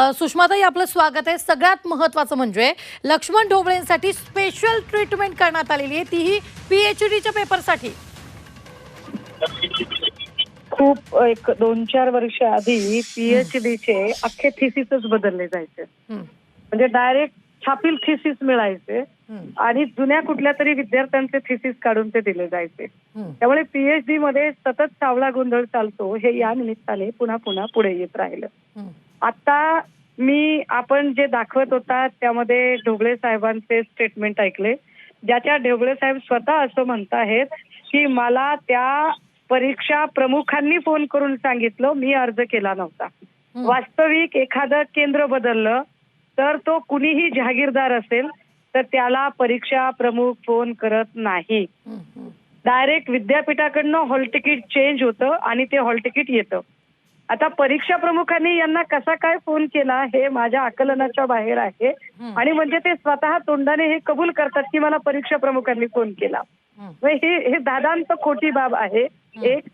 सुषमाताई आपलं स्वागत आहे. सगळ्यात महत्वाचं म्हणजे लक्ष्मण ढोबळेंसाठी स्पेशल ट्रीटमेंट करण्यात आलेली आहे. तीही पीएच डीच्या पेपरसाठी खूप एक दोन चार वर्ष आधी पीएचडी चे अख्खे थिसिसच बदलले जायचे. म्हणजे डायरेक्ट छापील थिसिस मिळायचे आणि जुन्या कुठल्या तरी विद्यार्थ्यांचे थिसिस काढून ते दिले जायचे. त्यामुळे पीएचडी मध्ये सतत सावळा गोंधळ चालतो हे या निमित्ताने पुन्हा पुन्हा पुढे येत राहिलं. आता मी आपण जे दाखवत होता त्यामध्ये ढोबळे साहेबांचे स्टेटमेंट ऐकले ज्याच्या ढोबळे साहेब स्वतः असं म्हणताहेत की मला त्या परीक्षा प्रमुखांनी फोन करून सांगितलं मी अर्ज केला नव्हता. वास्तविक एखादं केंद्र बदललं तर तो कुणीही जहागीरदार असेल तर त्याला परीक्षा प्रमुख फोन करत नाही. डायरेक्ट विद्यापीठाकडनं हॉल तिकीट चेंज होतं आणि ते हॉल तिकीट येतं आता परीक्षा प्रमुखांनी यांना कसा काय फोन केला हे माझ्या आकलनाच्या बाहेर आहे. आणि म्हणजे ते स्वतः तोंडाने हे कबूल करतात की मला परीक्षा प्रमुखांनी फोन केला. हं. हे दादांचं खोटी बाब आहे. एक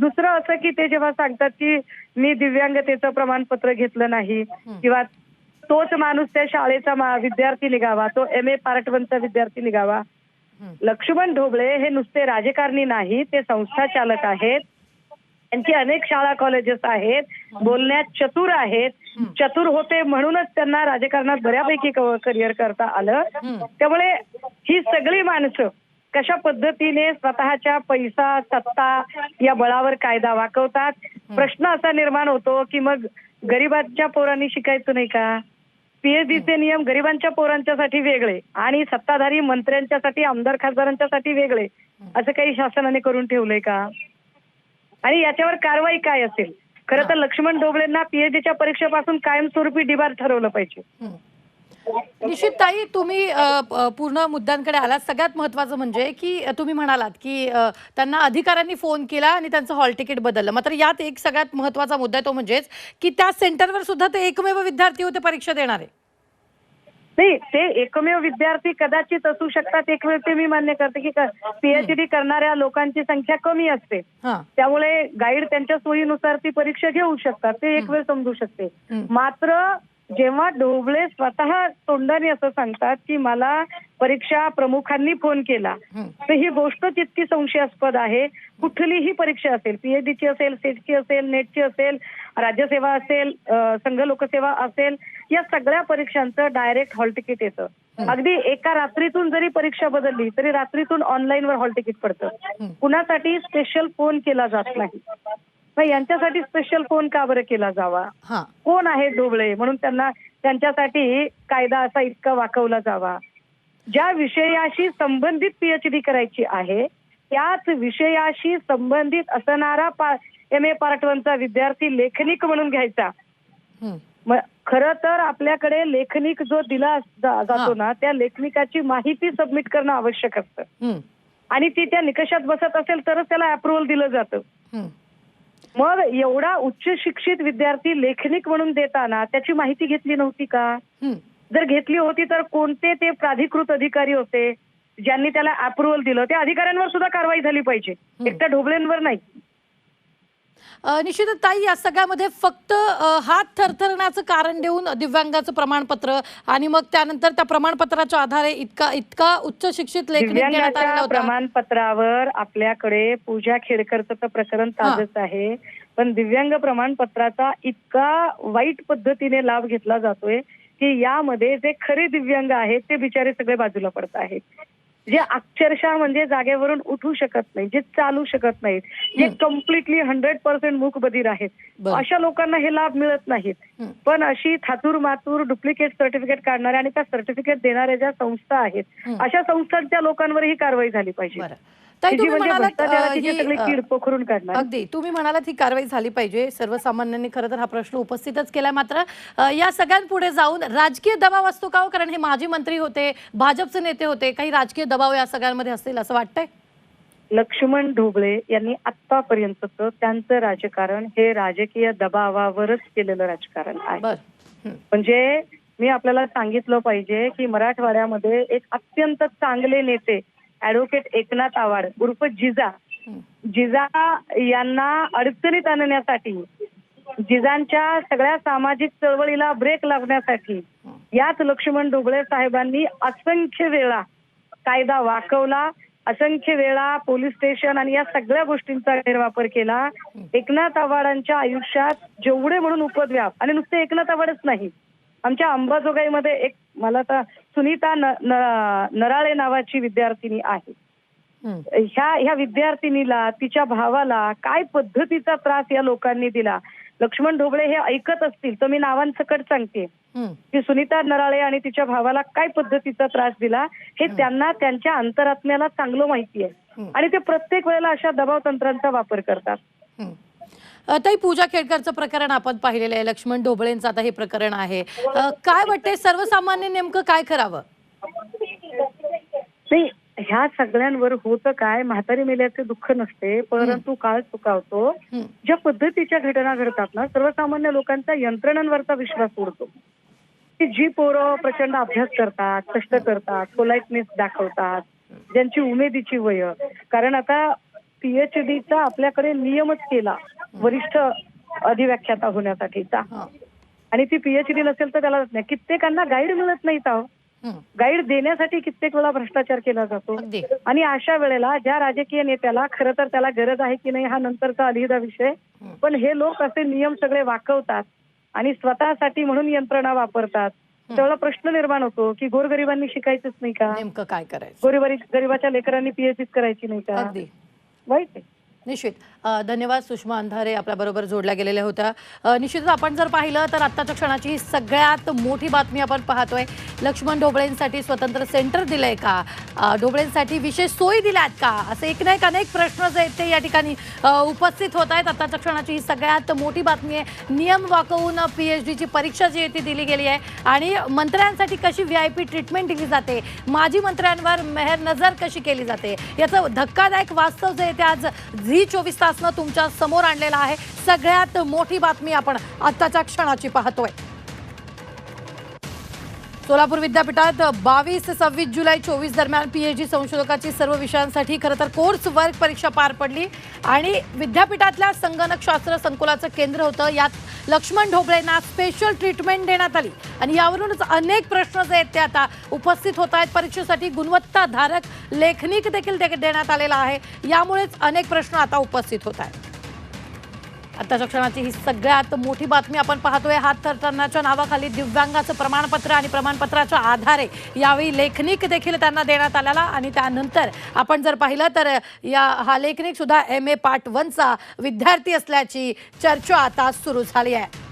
दुसरं असं की ते जेव्हा सांगतात की मी दिव्यांगतेचं प्रमाणपत्र घेतलं नाही किंवा तोच माणूस त्या शाळेचा विद्यार्थी निघावा तो एम ए पार्ट वनचा विद्यार्थी निघावा. लक्ष्मण ढोबळे हे नुसते राजकारणी नाही ते संस्था चालक आहेत. त्यांची अनेक शाळा कॉलेजेस आहेत बोलण्यात चतुर आहेत. चतुर होते म्हणूनच त्यांना राजकारणात बऱ्यापैकी करिअर करता आलं. त्यामुळे ही सगळी माणसं कशा पद्धतीने स्वतःच्या पैसा सत्ता या बळावर कायदा वाकवतात? प्रश्न असा निर्माण होतो की मग गरिबांच्या पोरांनी शिकायचं नाही का? पीएचडीचे नियम गरिबांच्या पोरांच्यासाठी वेगळे आणि सत्ताधारी मंत्र्यांच्यासाठी आमदार खासदारांच्यासाठी वेगळे. असं काही शासनाने करून ठेवलंय का? आणि याच्यावर कारवाई काय असेल? खरं तर लक्ष्मण ढोबळेंना पीएचडीच्या परीक्षेपासून कायमस्वरूपी डिबार ठरवलं पाहिजे. निश्चित ताई तुम्ही पूर्ण मुद्द्यांकडे आलात. सगळ्यात महत्वाचं म्हणजे की तुम्ही म्हणालात की त्यांना अधिकाऱ्यांनी फोन केला आणि त्यांचं हॉल तिकीट बदललं. मात्र यात एक सगळ्यात महत्त्वाचा मुद्दा आहे तो म्हणजेच की त्या सेंटरवर सुद्धा ते एकमेव विद्यार्थी होते परीक्षा देणारे. नाही ते एकमेव विद्यार्थी कदाचित असू शकतात. एक वेळ ते मी मान्य करते की पीएचडी करणाऱ्या लोकांची संख्या कमी असते. हां. त्यामुळे गाईड त्यांच्या सोयीनुसार ती परीक्षा घेऊ शकतात. ते एक वेळ समजू शकते. मात्र जेव्हा ढोबळे स्वतः तोंडाने असं सांगतात की मला परीक्षा प्रमुखांनी फोन केला. तर ही गोष्ट तितकी संशयास्पद आहे. कुठलीही परीक्षा असेल पीएचडीची असेल सेटची असेल नेटची असेल राज्यसेवा असेल संघ लोकसेवा असेल या सगळ्या परीक्षांचं डायरेक्ट हॉल तिकीट येतं. अगदी एका रात्रीतून जरी परीक्षा बदलली तरी रात्रीतून ऑनलाईन वर हॉल तिकीट पडतं. कुणासाठी स्पेशल फोन केला जात नाही. मग यांच्यासाठी स्पेशल फोन का बरं केला जावा? कोण आहे ढोबळे म्हणून त्यांना त्यांच्यासाठी कायदा असा इतका वाकवला जावा. ज्या विषयाशी संबंधित पीएचडी करायची आहे त्याच विषयाशी संबंधित असणारा एम ए पार्ट वनचा विद्यार्थी लेखनिक म्हणून घ्यायचा. खरं तर आपल्याकडे लेखनिक जो दिला जातो ना त्या लेखनिकाची माहिती सबमिट करणं आवश्यक असतं. हं. आणि ती त्या निकषात बसत असेल तरच त्याला अप्रुव्हल दिलं जातं. मग एवढा उच्च शिक्षित विद्यार्थी लेखनिक म्हणून देताना त्याची माहिती घेतली नव्हती का. जर घेतली होती तर कोणते ते प्राधिकृत अधिकारी होते ज्यांनी त्याला अप्रुव्हल दिलं? त्या अधिकाऱ्यांवर सुद्धा कारवाई झाली पाहिजे. एकट्या ढोबळेंवर नाही. निश्चितच ताई या सगळ्यामध्ये फक्त हात थरथरण्याचं कारण देऊन दिव्यांगाचं प्रमाणपत्र आणि मग त्यानंतर त्या प्रमाणपत्राच्या आधारे इतका इतका उच्च शिक्षित प्रमाणपत्रावर आपल्याकडे पूजा खेडकरचं तर प्रकरण ताजच आहे. पण दिव्यांग प्रमाणपत्राचा इतका वाईट पद्धतीने लाभ घेतला जातोय की यामध्ये जे खरे दिव्यांग आहेत ते बिचारे सगळे बाजूला पडत आहेत. जे अक्षरशः म्हणजे जागेवरून उठू शकत नाही जे चालू शकत नाहीत जे कम्प्लिटली हंड्रेड पर्सेंट मूक बधीर आहेत. अशा लोकांना हे लाभ मिळत नाहीत. पण अशी थातूर मातूर डुप्लिकेट सर्टिफिकेट काढणाऱ्या आणि त्या सर्टिफिकेट देणाऱ्या ज्या संस्था आहेत. अशा संस्थांच्या लोकांवर ही कारवाई झाली पाहिजे. म्हणजे अगदी. तुम्ही म्हणालात ही कारवाई झाली पाहिजे. सर्वसामान्यांनी खरं तर हा प्रश्न उपस्थितच केलाय मात्र या सगळ्यांपुढे जाऊन राजकीय दबाव असतो का हो? कारण हे माजी मंत्री होते भाजपचे नेते होते. काही राजकीय दबाव या सगळ्यांमध्ये असतील असं वाटतंय? लक्ष्मण ढोबळे यांनी आतापर्यंतच त्यांचं राजकारण हे राजकीय दबावावरच केलेलं राजकारण आहे. म्हणजे मी आपल्याला सांगितलं पाहिजे की मराठवाड्यामध्ये एक अत्यंत चांगले नेते ऍडव्होकेट एकनाथ आवाड उर्फ जिजा. जिजा यांना अडचणीत आणण्यासाठी जिजांच्या सगळ्या सामाजिक चळवळीला ब्रेक लागण्यासाठी याच लक्ष्मण ढोबळे साहेबांनी असंख्य वेळा कायदा वाकवला असंख्य वेळा पोलीस स्टेशन आणि या सगळ्या गोष्टींचा गैरवापर केला एकनाथ आव्हाडांच्या आयुष्यात जेवढे म्हणून उपद्व्याप आणि नुसते एकनाथ आव्हाडच नाही आमच्या अंबाजोगाईमध्ये एक मला तर सुनीता न- न- नराळे नावाची विद्यार्थिनी आहे. ह्या ह्या विद्यार्थिनीला तिच्या भावाला काय पद्धतीचा त्रास या लोकांनी दिला लक्ष्मण ढोबळे हे ऐकत असतील तर मी नावांसकट सांगते. की सुनीता नराळे आणि तिच्या भावाला काय पद्धतीचा त्रास दिला हे त्यांना त्यांच्या अंतरात्म्याला चांगलं माहिती आहे. आणि ते प्रत्येक वेळेला अशा दबाव तंत्रांचा वापर करतात. ताई पूजा खेडकरचं प्रकरण आपण पाहिलेलं आहे लक्ष्मण ढोबळेंचं आता हे प्रकरण आहे. काय वाटतंय सर्वसामान्य नेमकं काय करावं? नाही ह्या सगळ्यांवर होतं काय म्हातारी मेल्याचे दुःख नसते परंतु काळ चुकावतो. ज्या पद्धतीच्या घटना घडतात ना सर्वसामान्य लोकांचा यंत्रणांवरचा विश्वास उडतो. की जी पोरं प्रचंड अभ्यास करतात कष्ट करतात पोलाइटनेस दाखवतात ज्यांची उमेदीची वय. कारण आता पीएचडीचा आपल्याकडे नियमच केला वरिष्ठ अधिव्याख्याता होण्यासाठीचा. आणि ती पीएचडी नसेल तर त्याला नाही. कित्येकांना गाईड मिळत नाहीत अहो. हं. गाईड देण्यासाठी कित्येक वेळा भ्रष्टाचार केला जातो. आणि अशा वेळेला ज्या राजकीय नेत्याला खरं तर त्याला गरज आहे की नाही हा नंतरचा अलहिदा विषय. पण हे लोक असे नियम सगळे वाकवतात आणि स्वतःसाठी म्हणून यंत्रणा वापरतात. त्यावेळेला प्रश्न निर्माण होतो की गोरगरिबांनी शिकायचंच नाही का? नेमकं काय करायचं? गोरगरी गरिबाच्या लेकरांनी पीएचडी करायची नाही का? अगदी. वाईट आहे. निश्चित. धन्यवाद सुषमा अंधारे आपल्याबरोबर जोडल्या गेलेल्या होत्या. निश्चितच आपण जर पाहिलं तर आत्ताच्या क्षणाची ही सगळ्यात मोठी बातमी आपण पाहतोय. लक्ष्मण ढोबळेंसाठी स्वतंत्र सेंटर दिलंय का? ढोबळेंसाठी विशेष सोयी दिल्यात का? असे एक ना एक अनेक प्रश्न जे आहेत ते या ठिकाणी उपस्थित होत आहेत. आत्ताच्या क्षणाची ही सगळ्यात मोठी बातमी आहे. नियम वाकवून पी एच डीची परीक्षा जी आहे ती दिली गेली आहे. आणि मंत्र्यांसाठी कशी व्ही आय पी ट्रीटमेंट दिली जाते? माजी मंत्र्यांवर मेहर नजर कशी केली जाते? याचं धक्कादायक वास्तव जे आहे ते आज झी चोवीस तास तासनं तुमच्यासमोर आणलेलं आहे. सगळ्यात मोठी बातमी आपण आत्ताच्या क्षणाची पाहतोय. सोलापूर विद्यापीठात बावीस सव्वीस जुलै चोवीस दरम्यान पीएचडी संशोधकाची सर्व विषयांसाठी खरं तर कोर्स वर्क परीक्षा पार पडली आणि विद्यापीठातल्या संगणकशास्त्र संकुलाचं केंद्र होतं. यात लक्ष्मण ढोबळेंना स्पेशल ट्रीटमेंट देण्यात आली आणि यावरूनच अनेक प्रश्न जे आहेत ते आता उपस्थित होत आहेत. परीक्षेसाठी गुणवत्ताधारक लेखनिक देखील दे- देण्यात आलेला आहे. यामुळेच अनेक प्रश्न आता उपस्थित होत आहेत. आताच्या क्षणाची ही सगळ्यात मोठी बातमी आपण पाहतोय. हात थरथरण्याच्या नावाखाली दिव्यांगाचं प्रमाणपत्र आणि प्रमाणपत्राच्या आधारे यावेळी लेखनिक देखील त्यांना देण्यात आलेला आणि त्यानंतर आपण जर पाहिलं तर या हा लेखनिक सुद्धा एम ए पार्ट वनचा विद्यार्थी असल्याची चर्चा आता सुरू झाली आहे.